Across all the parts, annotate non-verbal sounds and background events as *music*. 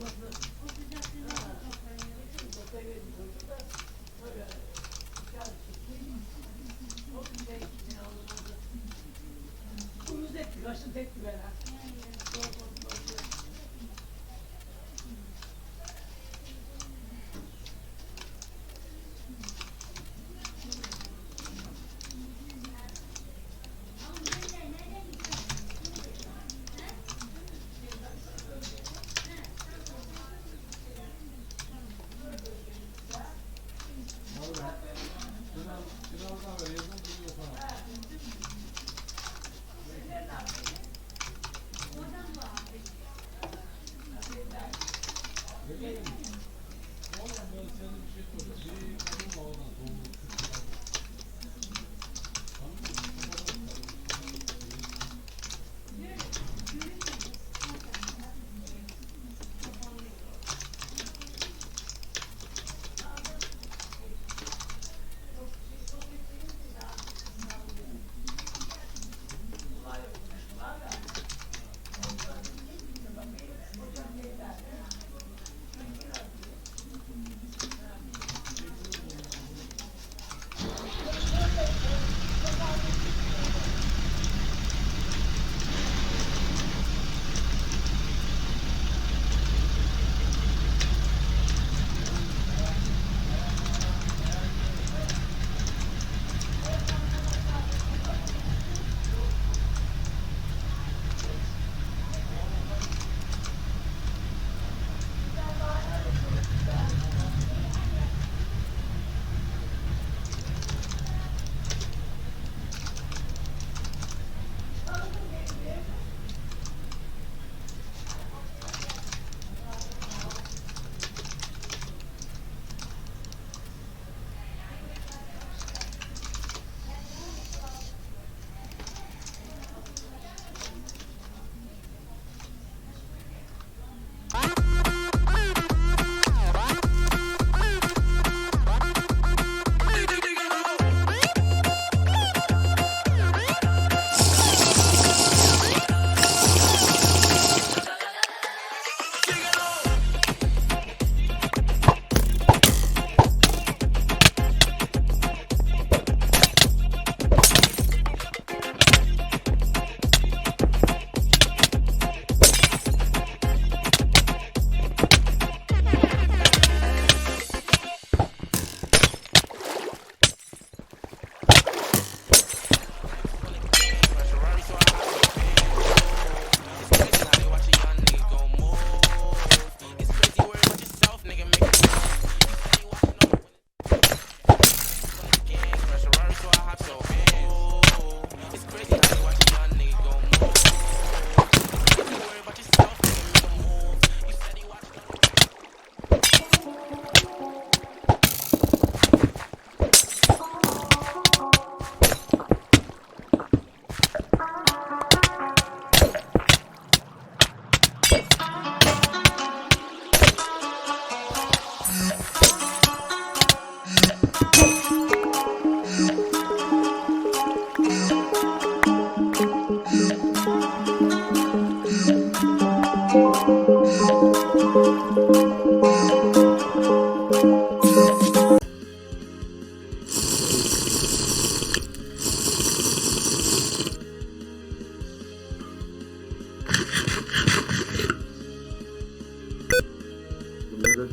Well, the,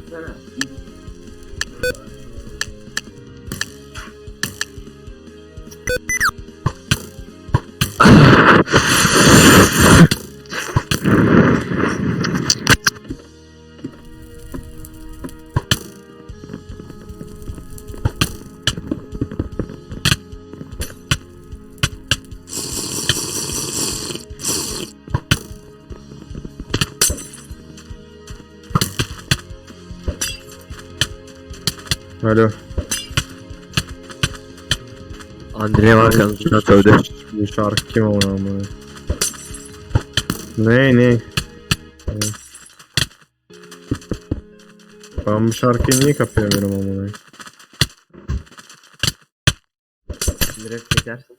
Yeah. Alo. Andre var yanlışlıkla sövdü. Bu şarkı kim ona ama? Ne ne? Ben bu şarkıyı niye kapayamıyorum amına? Direkt çekersin.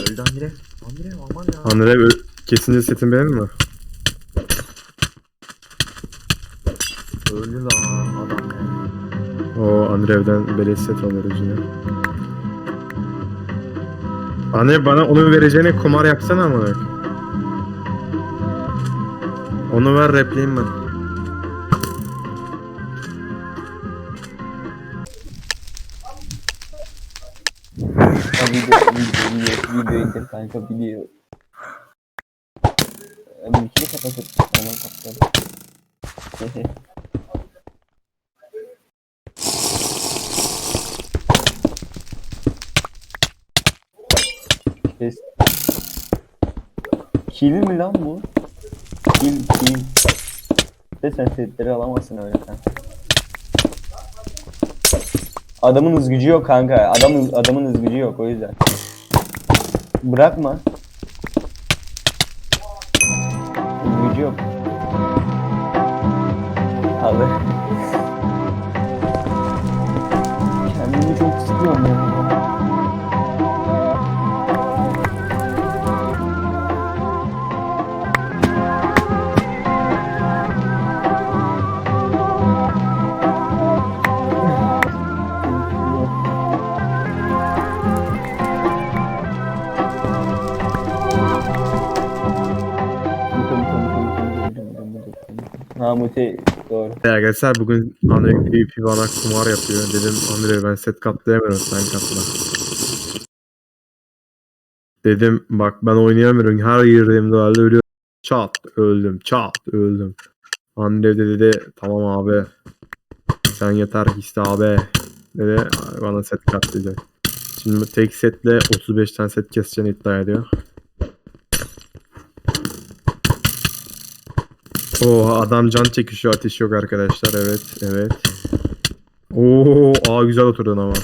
Öldü Andre. Andre aman ya. Andre ö- kesince setin benim mi? Öldü lan adam ya. O Andrev'den beleş set alırız yine. Anne bana onu vereceğine kumar yapsana ama. Onu ver repleyeyim ben. Ha, video, video, video, video indir kanka video. Mülkünü kapatır. Tamam kapatalım. *laughs* Kes. Kill mi lan bu? Kill, kill. De sen setleri alamazsın öyle kanka. Adamın hız gücü yok kanka. Adamın adamın hız gücü yok o yüzden. Bırakma. Hız gücü yok. Abi. Kendimi çok sıkıyorum ya. Ha Mute doğru. Ya arkadaşlar bugün Andre PvP bana kumar yapıyor. Dedim Andre ben set katlayamıyorum sen katla. Dedim bak ben oynayamıyorum. Her girdiğimde halde ölüyorum. Çat öldüm. Çat öldüm. Andre de dedi tamam abi. Sen yeter iste abi. Dedi bana set katlayacak. Şimdi tek setle 35 tane set keseceğini iddia ediyor. Oo adam can çekişiyor ateş yok arkadaşlar evet evet. Oo aa güzel oturdun ama.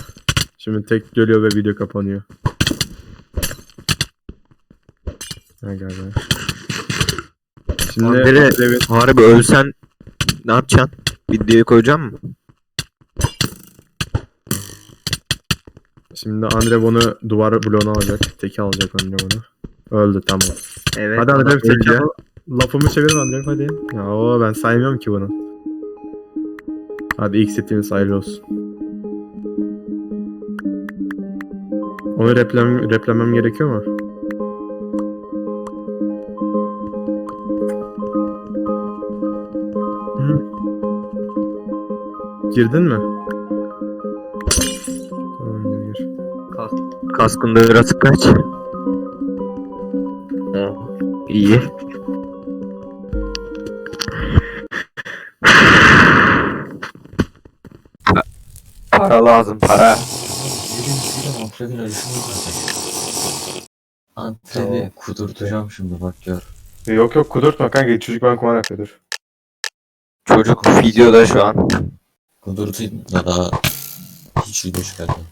Şimdi tek geliyor ve video kapanıyor. Ha galiba. Şimdi Andre- evet, Harbi ölsen ne yapacaksın? Videoyu koyacağım mı? şimdi Andre bunu duvar bloğuna alacak. Teki alacak Andre bunu. Öldü tamam. Evet. hadi Andre adam teki al. Lafımı çevir Andre hadi. Ya o ben saymıyorum ki bunu. Hadi ilk setimiz hayırlı olsun. Onu replem, replemem gerekiyor mu? Hı. Girdin mi? Tamam gir gir. Kaskında biraz kaç. Oo, iyi. Para lazım para. Yürüyün yürüyün antrenine düşünün Antreni kudurtacağım şimdi bak gör. Yok yok kudurtma kanka çocuk ben kumar yapıyordur. Çocuk videoda şu an. Kudurtayım da daha hiç video çıkartmam.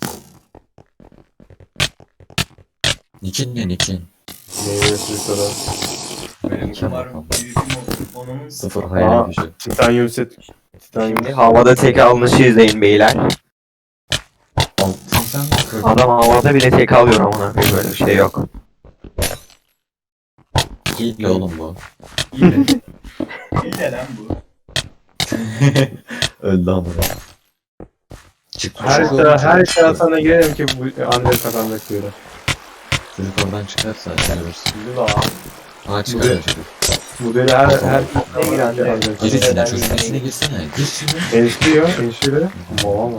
Nikin ne nikin? Meyve çocuklara. Benim kumarım Sıfır Aa. hayal gücü. Titanium set. Titanium. Şimdi havada tek almışı izleyin beyler. Adam havada bile tek alıyor amına böyle bir şey yok. Hile oğlum bu. *laughs* *laughs* Öldü amına. Çık Her çocuk şey her çıkar. şey sana girelim ki bu Andre kazanacak diyor. Çocuk oradan çıkarsa. Bu da Ha çıkar Bu ya çocuk. bu böyle her her Gir içine çocuğun içine girsene. Gir şimdi. Enişliyor, enişliyor. Ama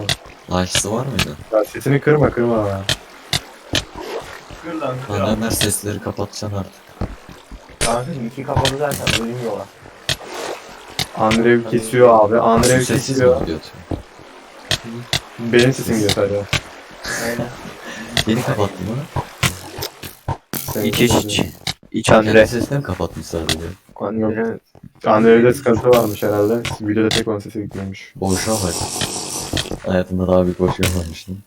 Lahisi var mıydı? ya sesini kırma kırma ya. Annemler sesleri kapatacaksın artık. Kanka iki kapalı zaten bölünmüyorlar. Andrev kesiyor abi. Andrev Sessiz mi kesiyor. gidiyor? Benim sesim gidiyor sadece. Aynen. Yeni kapattın mı? Senin İç iç sesin iç. gidiyor. İç Kendi Andre. sesini mi kapatmış sadece? Yok. Andrev'de sıkıntı varmış herhalde. Videoda tek onun sesi gidiyormuş. Boşluğa bak. Hayatımda daha büyük boşluğa varmıştım.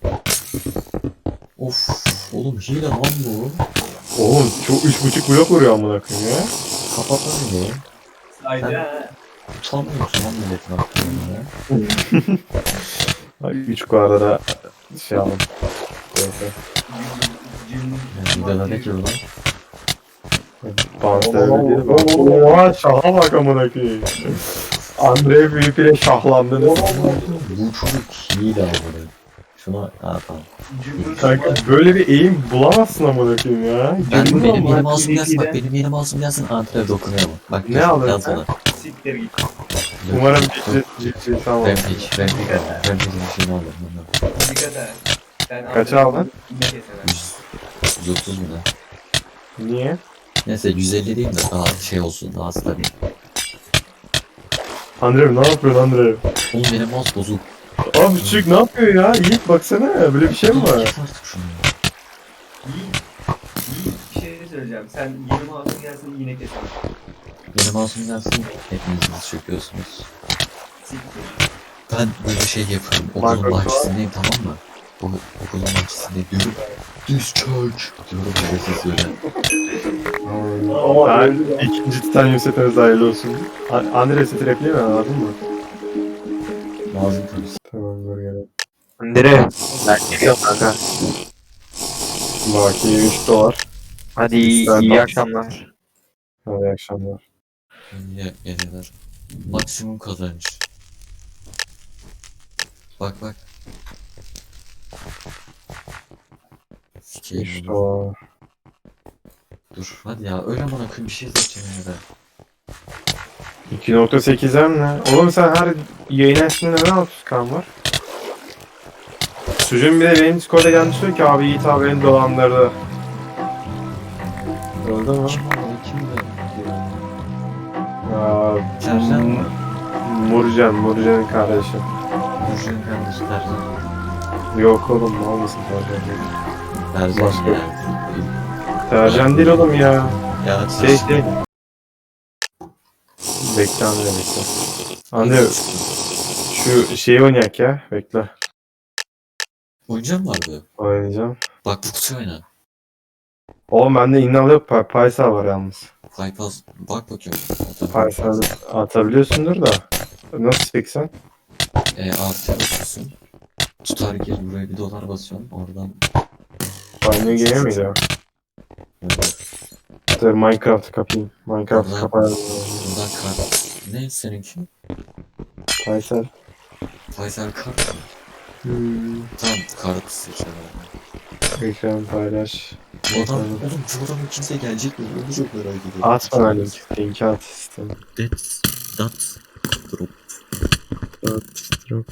Of, oğlum hile lan bu. Oğlum çok üç buçuk blok vuruyor amına koyayım ya. Kapat lan bu. Sen utanmıyorsun lan milletin hakkında ya. Ay, Üç kuarda da şey aldım. Neyse. Yani videoda ne bu lan? Bounce öyle değil. Oha şaha bak amına koyayım. Andre VP'le şahlandınız. Bu çocuk iyi de abi. Şuna ha tamam. Kanka böyle bir eğim bulamazsın amına koyayım ya. Ben Cümle benim olmaz. yeni mouse'um gelsin bak benim yeni mouse'um gelsin antrev dokunuyor mu? Bak Ne aldın yaz bana. Siktir git. Umarım ciddi ciddi tamam. Rampage, Rampage, Rampage'in şeyini aldım. Dikkat et. Sen Kaça aldın? Ne kesemez. 130 mu da? Niye? Neyse 150 değil de daha şey olsun daha stabil. Andre ne yapıyorsun Andre? Oğlum benim mouse bozuk. Abi bu çocuk ne yapıyor ya? Yiğit baksana böyle bir şey mi var? artık şunu. Yiğit. Yiğit bir şey söyleyeceğim. Sen yeni mouse'un gelsin yine kesemez. Benim mouse'um gelsin hepiniz diz çöküyorsunuz. Siktir. Ben böyle şey yapıyorum. Okulun bak, bahçesindeyim tamam mı? O, okulun bahçesinde diyorum. Çök. Diyorum böyle ses öyle. Ama ikinci titanyum setiniz hayırlı olsun. Andre seti repliği mi anladın mı? Lazım tabii. Tamam dur gelelim. Andere ben geliyorum kanka. Bak 23 dolar. Hadi iyi, iyi akşamlar. Hadi iyi akşamlar. Ye, geceler. Maksimum kazanç. Bak bak. Sikeyim 23 bunu. dolar. Dur hadi ya öyle bana bir şey seçeceğim ya da. 2.8'em ne? Oğlum sen her yayın açtığında neden 30 kan var? Sucuğun bir de benim Discord'a gelmiş diyor ki abi Yiğit abi beni dolandırdı. Öldü mü? Kim o? Kim de? Ya, Sercan mı? Murcan, Murcan'ın kardeşi. Burcu'nun kardeşi Tercan. Yok oğlum olmasın Tercan. Tercan Başka- ya. Tercan değil oğlum ya. Ya Şey şey. Bekle Andre bekle. Andre şu şeyi oynayak ya. Bekle. Oyuncağım vardı. Oynayacağım. Bak bu kutuyu oyna. Oğlum bende inal yok. Pa Paysal var yalnız. Bypass bak bakıyorum. Paysal atabiliyorsundur da. Nasıl çeksen? E, artıya basıyorsun. Tutar gir buraya bir dolar basıyorsun. Oradan Aynı game miydi o? Dur Minecraft'ı kapayım. Minecraft'ı Oradan- kapayalım. Buradan kart. Ne seninki? Paysal. Faysal kart mı? Hmm. Tamam kart seçelim. Ekran paylaş. Bu adam, oğlum bu adamın kimse gelecek mi? Onu çok merak ediyorum. At bana link. Linki at istem. That's, that's drop. At. Drop.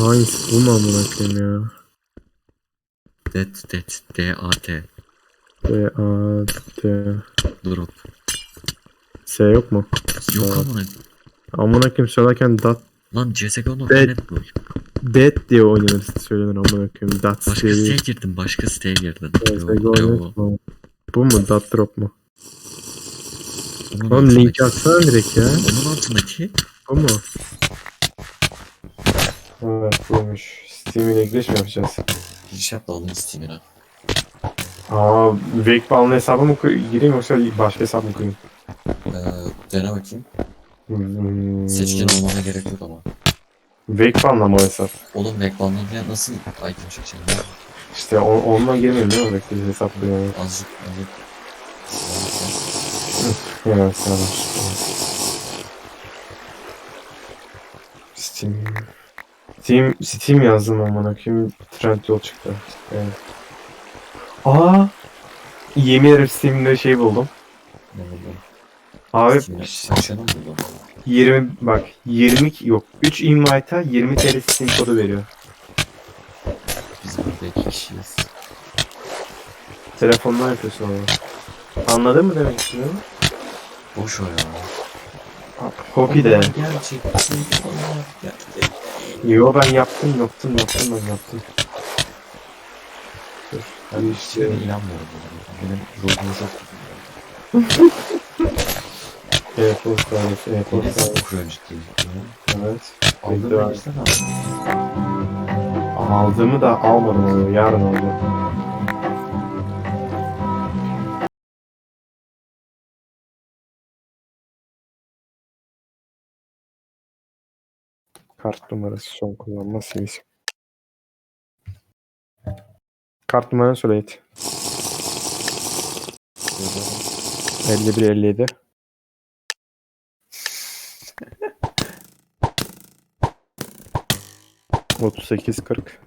Hangisi bu mu amına koyayım ya? That, D-A-T. D A D Drop. S yok mu? Yok Evet. amına. Amına koyayım söylerken dat Lan CSGO'nun Dead. net bu. dead diye oynanır söylenir amına koyayım. Dat Başka diye siteye girdim, başka siteye girdim. CSGO Yo, yo. oynatma. Bu mu? Dat drop mu? Onun Oğlum altındaki- link atsana direkt ya. Onun altındaki Bu mu? Evet buymuş. Steam ile giriş mi yapacağız? giriş yap da alın Steam'ine. Aa, Wakebal'ın hesabı mı koy- gireyim yoksa başka hesap mı koyayım? Ee, dene bakayım. Hmm. Seçkin olmana gerek yok ama. Wakebal'la mı o hesap? Oğlum backban'dan nasıl item çekeceğim ya? İşte on, onunla girmeyeyim değil mi? Bekle hesap koyuyorum. Azıcık, azıcık. Sağ ol. Steam. Steam, Steam yazdım amına koyayım. Trend yol çıktı. Evet. Aa! Yemin ederim Steam'de şey buldum. Ne oldu? Abi Steam'e saçını mı buldun? 20 bak 20 yok 3 invite'a 20 TL Steam kodu veriyor. Biz burada iki kişiyiz. Telefondan yapıyorsun onu. Anladın mı demek istiyorum? Boş o ya. Copy de. Gerçek. Gerçek. Yo ben yaptım yaptım yaptım ben yaptım. Dur. Ben işte. inanmıyorum buna. Benim ruhumu çok E-post adresi, Yine e-post adresi. sıfır önceki. Evet. Aldın Bekle mı abi. işte? Aldığımı da almadım. Yarın alacağım. Kart numarası son kullanma seviyesi. Kart numaranı söyle Yiğit. Yazıyorum. 51 57. Otuz sekiz kırk.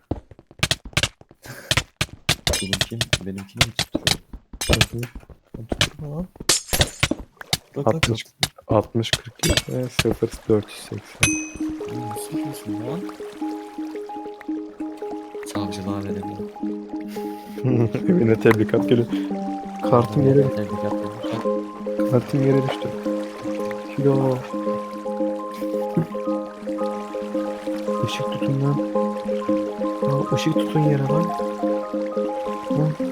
Benimki, benimkini mi tutturuyor? Ben tutturma lan. 60. kartı. 60 42 ve 0 480. Oğlum Nasıl yapıyorsun lan? Savcılığa verebilirim. *laughs* Evine tebrikat geliyor. Kartım yere, Tebrikler ederim. kartım yere düştü. Kilo. Işık tutun lan. Aa, ışık tutun yere lan. Lan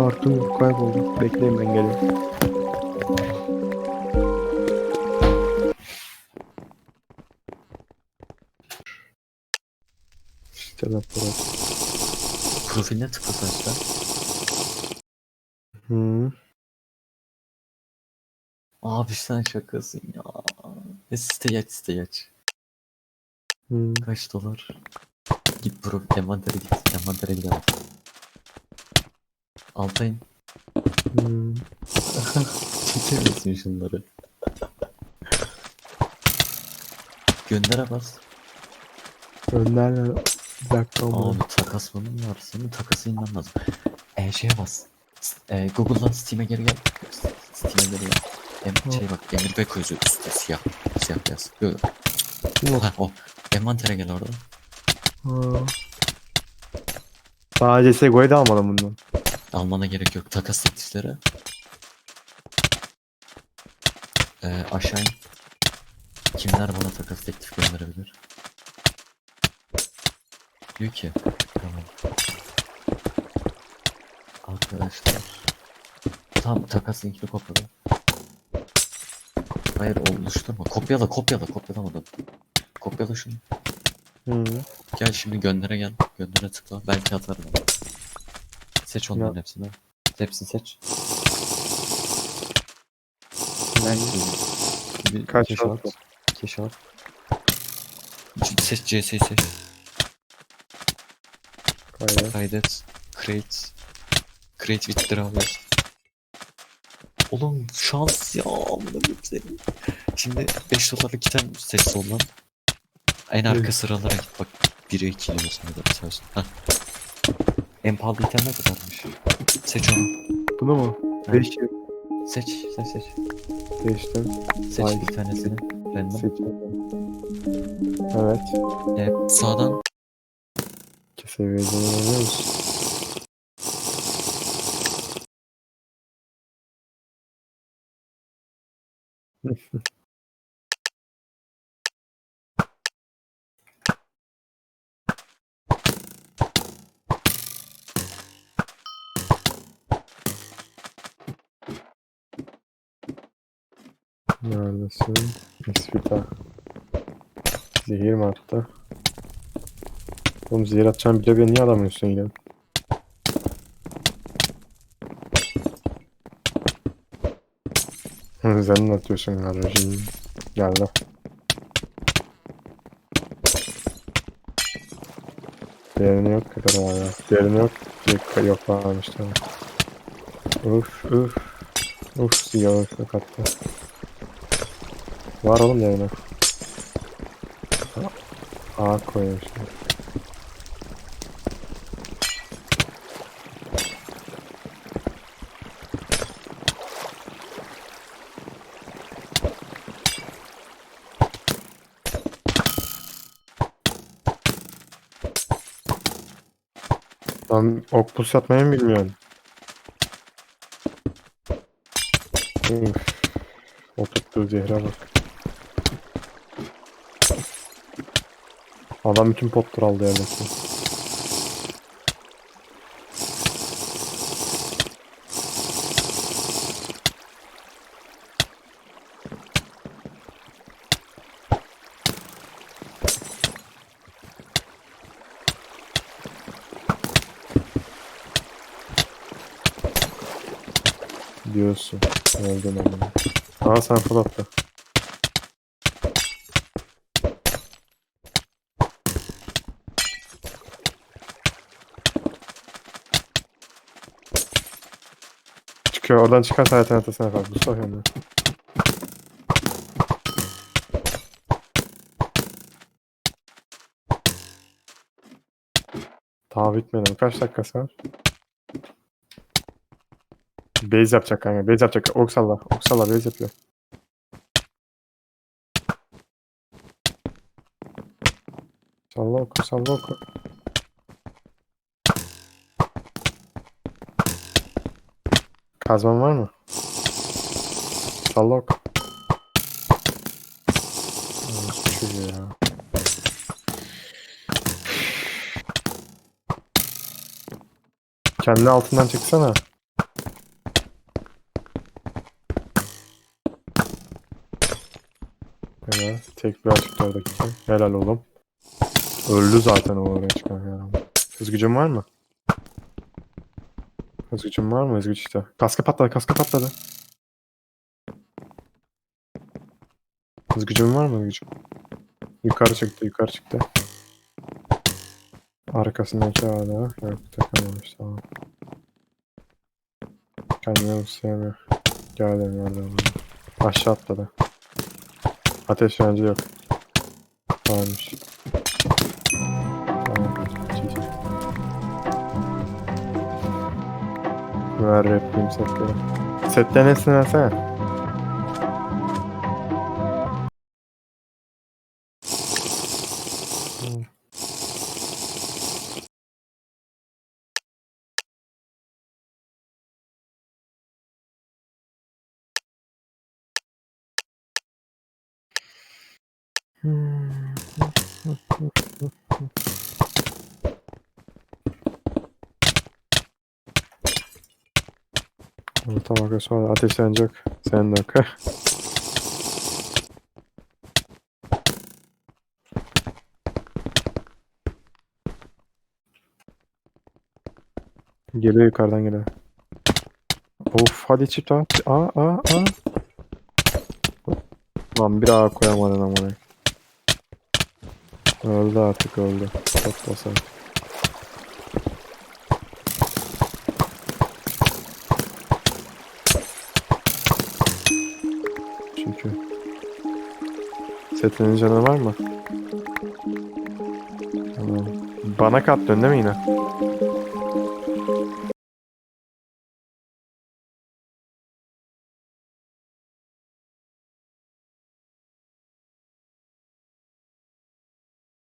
Kartım kayboldu. Bekleyin ben geliyorum. Teleport. Profiline tıkla saçta. Hı. Abi sen şakasın ya. E siteyi aç siteyi aç. Hı. Kaç dolar? Git pro envantere git. Envantere gidelim. Altayın. *laughs* Hı. Çekemesin şunları. Göndere bas. Önderler. Bir dakika ama. Abi takas bunun var. Senin takası inmem lazım. E şeye bas. E, Google'dan Steam'e geri gel. Steam'e geri gel. Em, şey bak Emir Beko yazıyor üstte siyah. Siyah beyaz. Yok. Yok. Ha o. Envantere gel orada. Ha. Sadece Segway'de almadım bundan. Almana gerek yok. Takas teklifleri. Ee, aşağı in. Kimler bana takas teklif gönderebilir? Diyor ki tamam. Arkadaşlar. Tamam takas linkini kopyala. Hayır oluşturma. Kopyala kopyala kopyalamadım. Kopyala şunu. Hı. Gel şimdi göndere gel. Göndere tıkla. Belki atarım. Seç onların hepsini. Hepsini seç. Belki bir Kaç keşfat. var? Keşfat. Şimdi seç CS'yi seç. Kaydet. Kaydet. Create. Create with draw. Oğlum şans ya. amına koyayım seni. Şimdi 5 dolarlık item seç soldan. En arka Evet. sıralara git bak. 1'e 2 diyorsun ya da söz. Hah. En pahalı item ne kadarmış? Seç onu. Bunu mu? Ha. 5 Seç, seç, seç. seçtim. Seç Ay. bir tanesini. Random. Seçtim. Evet. Ee, sağdan İki seviyeden oynuyoruz. Neredesin? Esfita. Zehir mi attı? Oğlum zehir atacağım bile beni niye gidelim? Hı, Sen ne atıyorsun kardeşim? Geldi. Diğerini yok kadar ya. Diğerini yok. Yok, yok varmış tamam. Uf uf. Uf uf kattı. Var oğlum diğerini. A koyuyor işte. Lan okpus atmayı mı bilmiyorsun? Üf. Oturttuğu zehre bak. Adam bütün potları aldı yerdeki. Diyorsun. Öldün amına. Aa sen fırlattı. Çıkıyor. Oradan çıkarsa hayatın atasına yapar. Mustafa yanına. Daha bitmedi. Kaç dakikası var? Base yapacak kanka. Base yapacak. Oksalla. Oksalla base yapıyor. Salla oku. Salla oku. Kazman var mı? Salla. Kendi altından çıksana. Helal. Tek bir açık oradaki. Helal oğlum. Öldü zaten o oraya çıkan ya. Hız gücün var mı? Hız gücün var mı? Hız güç işte. Kaskı patladı, kaskı patladı. Hız gücün var mı hız gücün? Yukarı çıktı, yukarı çıktı. Arkasındaki hala. Yok takamamış tamam. Kendini sevmiyor. Geldim geldim. Aşağı atladı. Ateş yancı yok. Varmış. Ver repliğim setleri. Setten nesini versene. Sonra ateşlenecek. Sen oku. Geliyor yukarıdan geliyor. Of hadi çift at. Aa aa aa. Lan bir daha koyamadın ama. Öldü artık öldü. Çok basar. Setinin canı var mı? Bana kattın değil mi yine?